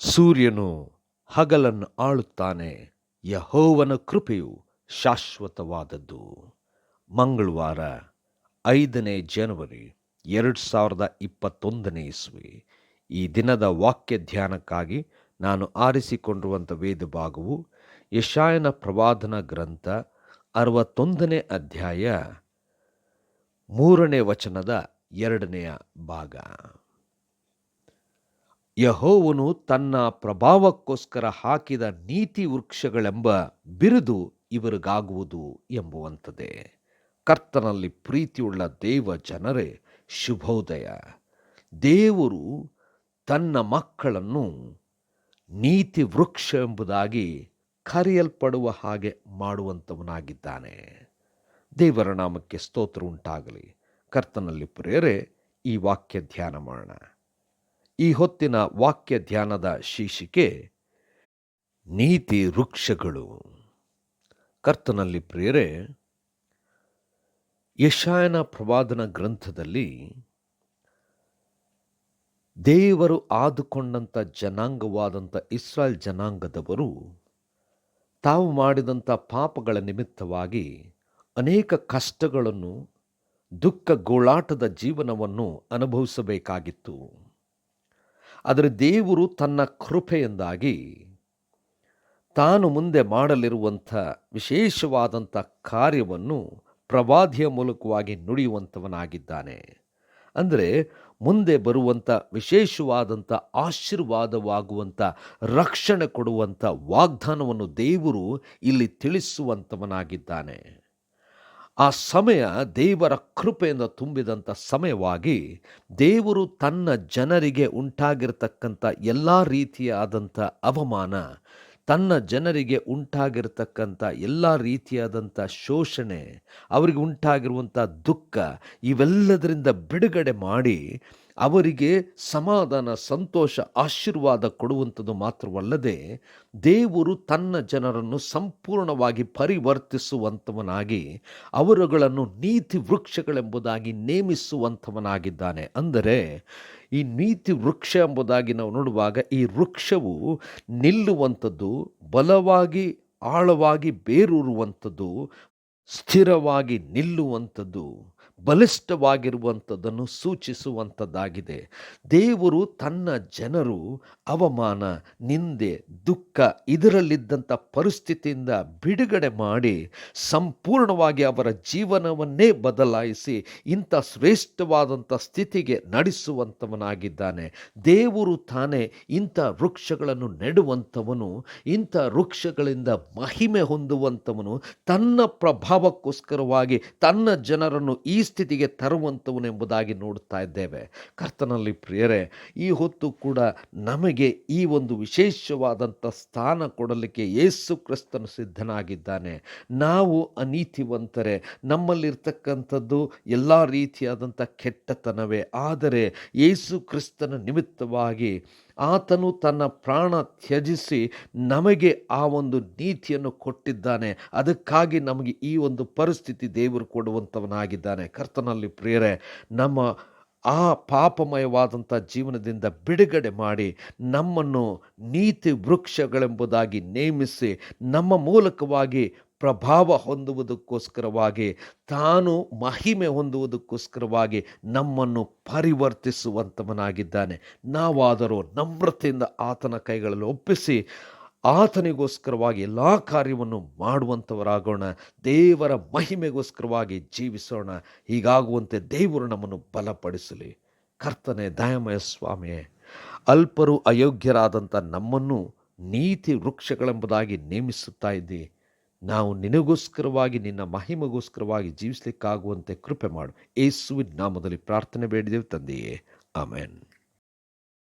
ಸೂರ್ಯನು ಹಗಲನ್ನು ಆಳುತ್ತಾನೆ. ಯಹೋವನ ಕೃಪೆಯು ಶಾಶ್ವತವಾದದ್ದು. ಮಂಗಳವಾರ ಐದನೇ ಜನವರಿ ಎರಡು ಸಾವಿರದ ಇಪ್ಪತ್ತೊಂದನೇ ಇಸ್ವಿ. ಈ ದಿನದ ವಾಕ್ಯ ಧ್ಯಾನಕ್ಕಾಗಿ ನಾನು ಆರಿಸಿಕೊಂಡಿರುವಂಥ ವೇದ ಭಾಗವು ಯಶಾಯನ ಪ್ರವಾದನ ಗ್ರಂಥ ಅರವತ್ತೊಂದನೇ ಅಧ್ಯಾಯ ಮೂರನೇ ವಚನದ ಎರಡನೆಯ ಭಾಗ. ಯಹೋವನು ತನ್ನ ಪ್ರಭಾವಕ್ಕೋಸ್ಕರ ಹಾಕಿದ ನೀತಿ ವೃಕ್ಷಗಳೆಂಬ ಬಿರುದು ಇವರಿಗಾಗುವುದು ಎಂಬುವಂಥದ್ದೇ. ಕರ್ತನಲ್ಲಿ ಪ್ರೀತಿಯುಳ್ಳ ದೇವ ಜನರೇ, ಶುಭೋದಯ. ದೇವರು ತನ್ನ ಮಕ್ಕಳನ್ನು ನೀತಿ ವೃಕ್ಷ ಎಂಬುದಾಗಿ ಕರೆಯಲ್ಪಡುವ ಹಾಗೆ ಮಾಡುವಂಥವನಾಗಿದ್ದಾನೆ. ದೇವರ ನಾಮಕ್ಕೆ ಸ್ತೋತ್ರ ಉಂಟಾಗಲಿ. ಕರ್ತನಲ್ಲಿ ಪ್ರೇರೆ ಈ ವಾಕ್ಯ ಧ್ಯಾನ ಮಾಡೋಣ. ಈ ಹೊತ್ತಿನ ವಾಕ್ಯ ಧ್ಯಾನದ ಶೀರ್ಷಿಕೆ, ನೀತಿ ವೃಕ್ಷಗಳು. ಕರ್ತನಲ್ಲಿ ಪ್ರೇರೆ ಯಶಾಯನ ಪ್ರವಾದನ ಗ್ರಂಥದಲ್ಲಿ ದೇವರು ಆದುಕೊಂಡಂಥ ಜನಾಂಗವಾದಂಥ ಇಸ್ರಾಯೇಲ್ ಜನಾಂಗದವರು ತಾವು ಮಾಡಿದಂಥ ಪಾಪಗಳ ನಿಮಿತ್ತವಾಗಿ ಅನೇಕ ಕಷ್ಟಗಳನ್ನು, ದುಃಖ ಗೋಳಾಟದ ಜೀವನವನ್ನು ಅನುಭವಿಸಬೇಕಾಗಿತ್ತು. ಆದರೆ ದೇವರು ತನ್ನ ಕೃಪೆಯಿಂದಾಗಿ ತಾನು ಮುಂದೆ ಮಾಡಲಿರುವಂಥ ವಿಶೇಷವಾದಂಥ ಕಾರ್ಯವನ್ನು ಪ್ರವಾದಿಯ ಮೂಲಕವಾಗಿ ನುಡಿಯುವಂಥವನಾಗಿದ್ದಾನೆ. ಅಂದರೆ ಮುಂದೆ ಬರುವಂಥ ವಿಶೇಷವಾದಂಥ ಆಶೀರ್ವಾದವಾಗುವಂಥ ರಕ್ಷಣೆ ಕೊಡುವಂಥ ವಾಗ್ದಾನವನ್ನು ದೇವರು ಇಲ್ಲಿ ತಿಳಿಸುವಂಥವನಾಗಿದ್ದಾನೆ. ಆ ಸಮಯ ದೇವರ ಕೃಪೆಯಿಂದ ತುಂಬಿದಂಥ ಸಮಯವಾಗಿ ದೇವರು ತನ್ನ ಜನರಿಗೆ ಉಂಟಾಗಿರ್ತಕ್ಕಂಥ ಎಲ್ಲ ರೀತಿಯಾದಂಥ ಅವಮಾನ, ತನ್ನ ಜನರಿಗೆ ಉಂಟಾಗಿರ್ತಕ್ಕಂಥ ಎಲ್ಲ ರೀತಿಯಾದಂಥ ಶೋಷಣೆ, ಅವರಿಗೆ ಉಂಟಾಗಿರುವಂಥ ದುಃಖ ಇವೆಲ್ಲದರಿಂದ ಬಿಡುಗಡೆ ಮಾಡಿ ಅವರಿಗೆ ಸಮಾಧಾನ, ಸಂತೋಷ, ಆಶೀರ್ವಾದ ಕೊಡುವಂಥದ್ದು ಮಾತ್ರವಲ್ಲದೆ ದೇವರು ತನ್ನ ಜನರನ್ನು ಸಂಪೂರ್ಣವಾಗಿ ಪರಿವರ್ತಿಸುವಂಥವನಾಗಿ ಅವರುಗಳನ್ನು ನೀತಿ ವೃಕ್ಷಗಳೆಂಬುದಾಗಿ ನೇಮಿಸುವಂಥವನಾಗಿದ್ದಾನೆ. ಅಂದರೆ ಈ ನೀತಿ ವೃಕ್ಷ ಎಂಬುದಾಗಿ ನಾವು ನೋಡುವಾಗ ಈ ವೃಕ್ಷವು ನಿಲ್ಲುವಂಥದ್ದು, ಬಲವಾಗಿ, ಆಳವಾಗಿ ಬೇರೂರುವಂಥದ್ದು, ಸ್ಥಿರವಾಗಿ ನಿಲ್ಲುವಂಥದ್ದು. ಬಲಿಷ್ಠವಾಗಿರುವಂಥದ್ದನ್ನು ಸೂಚಿಸುವಂಥದ್ದಾಗಿದೆ. ದೇವರು ತನ್ನ ಜನರು ಅವಮಾನ, ನಿಂದೆ, ದುಃಖ ಇದರಲ್ಲಿದ್ದಂಥ ಪರಿಸ್ಥಿತಿಯಿಂದ ಬಿಡುಗಡೆ ಮಾಡಿ ಸಂಪೂರ್ಣವಾಗಿ ಅವರ ಜೀವನವನ್ನೇ ಬದಲಾಯಿಸಿ ಇಂಥ ಶ್ರೇಷ್ಠವಾದಂಥ ಸ್ಥಿತಿಗೆ ನಡೆಸುವಂಥವನಾಗಿದ್ದಾನೆ. ದೇವರು ತಾನೇ ಇಂಥ ವೃಕ್ಷಗಳನ್ನು ನೆಡುವಂಥವನು, ಇಂಥ ವೃಕ್ಷಗಳಿಂದ ಮಹಿಮೆ ಹೊಂದುವಂಥವನು, ತನ್ನ ಪ್ರಭಾವಕ್ಕೋಸ್ಕರವಾಗಿ ತನ್ನ ಜನರನ್ನು ಈ ಸ್ಥಿತಿಗೆ ತರುವಂಥವನು ಎಂಬುದಾಗಿ ನೋಡ್ತಾ ಇದ್ದೇವೆ. ಕರ್ತನಲ್ಲಿ ಪ್ರಿಯರೇ, ಈ ಹೊತ್ತು ಕೂಡ ನಮಗೆ ಈ ಒಂದು ವಿಶೇಷವಾದಂಥ ಸ್ಥಾನ ಕೊಡಲಿಕ್ಕೆ ಯೇಸು ಕ್ರಿಸ್ತನು ಸಿದ್ಧನಾಗಿದ್ದಾನೆ. ನಾವು ಅನೀತಿವಂತರೆ, ನಮ್ಮಲ್ಲಿರ್ತಕ್ಕಂಥದ್ದು ಎಲ್ಲ ರೀತಿಯಾದಂಥ ಕೆಟ್ಟತನವೇ, ಆದರೆ ಯೇಸು ಕ್ರಿಸ್ತನ ನಿಮಿತ್ತವಾಗಿ ಆತನು ತನ್ನ ಪ್ರಾಣ ತ್ಯಜಿಸಿ ನಮಗೆ ಆ ಒಂದು ನೀತಿಯನ್ನು ಕೊಟ್ಟಿದ್ದಾನೆ. ಅದಕ್ಕಾಗಿ ನಮಗೆ ಈ ಒಂದು ಪರಿಸ್ಥಿತಿ ದೇವರು ಕೊಡುವಂಥವನಾಗಿದ್ದಾನೆ. ಕರ್ತನಲ್ಲಿ ಪ್ರಿಯರೇ, ನಮ್ಮ ಆ ಪಾಪಮಯವಾದಂಥ ಜೀವನದಿಂದ ಬಿಡುಗಡೆ ಮಾಡಿ ನಮ್ಮನ್ನು ನೀತಿ ವೃಕ್ಷಗಳೆಂಬುದಾಗಿ ನೇಮಿಸಿ ನಮ್ಮ ಮೂಲಕವಾಗಿ ಪ್ರಭಾವ ಹೊಂದುವುದಕ್ಕೋಸ್ಕರವಾಗಿ, ತಾನು ಮಹಿಮೆ ಹೊಂದುವುದಕ್ಕೋಸ್ಕರವಾಗಿ ನಮ್ಮನ್ನು ಪರಿವರ್ತಿಸುವಂಥವನಾಗಿದ್ದಾನೆ. ನಾವಾದರೂ ನಮ್ರತೆಯಿಂದ ಆತನ ಕೈಗಳಲ್ಲಿ ಒಪ್ಪಿಸಿ, ಆತನಿಗೋಸ್ಕರವಾಗಿ ಎಲ್ಲ ಕಾರ್ಯವನ್ನು ಮಾಡುವಂಥವರಾಗೋಣ, ದೇವರ ಮಹಿಮೆಗೋಸ್ಕರವಾಗಿ ಜೀವಿಸೋಣ. ಹೀಗಾಗುವಂತೆ ದೇವರು ನಮ್ಮನ್ನು ಬಲಪಡಿಸಲಿ. ಕರ್ತನೆ, ದಯಮಯ ಸ್ವಾಮಿಯೇ, ಅಲ್ಪರು ಅಯೋಗ್ಯರಾದಂಥ ನಮ್ಮನ್ನು ನೀತಿ ವೃಕ್ಷಗಳೆಂಬುದಾಗಿ ನೇಮಿಸುತ್ತಾ ಇದ್ದಿ. ನಾವು ನಿನಗೋಸ್ಕರವಾಗಿ ನಿನ್ನ ಮಹಿಮೆಗೋಸ್ಕರವಾಗಿ ಜೀವಿಸಲಿಕ್ಕಾಗುವಂತೆ ಕೃಪೆ ಮಾಡು. ಏಸುವಿನ ನಾಮದಲ್ಲಿ ಪ್ರಾರ್ಥನೆ ಬೇಡಿದೆವು ತಂದೆಯೇ. ಆಮೇನ್.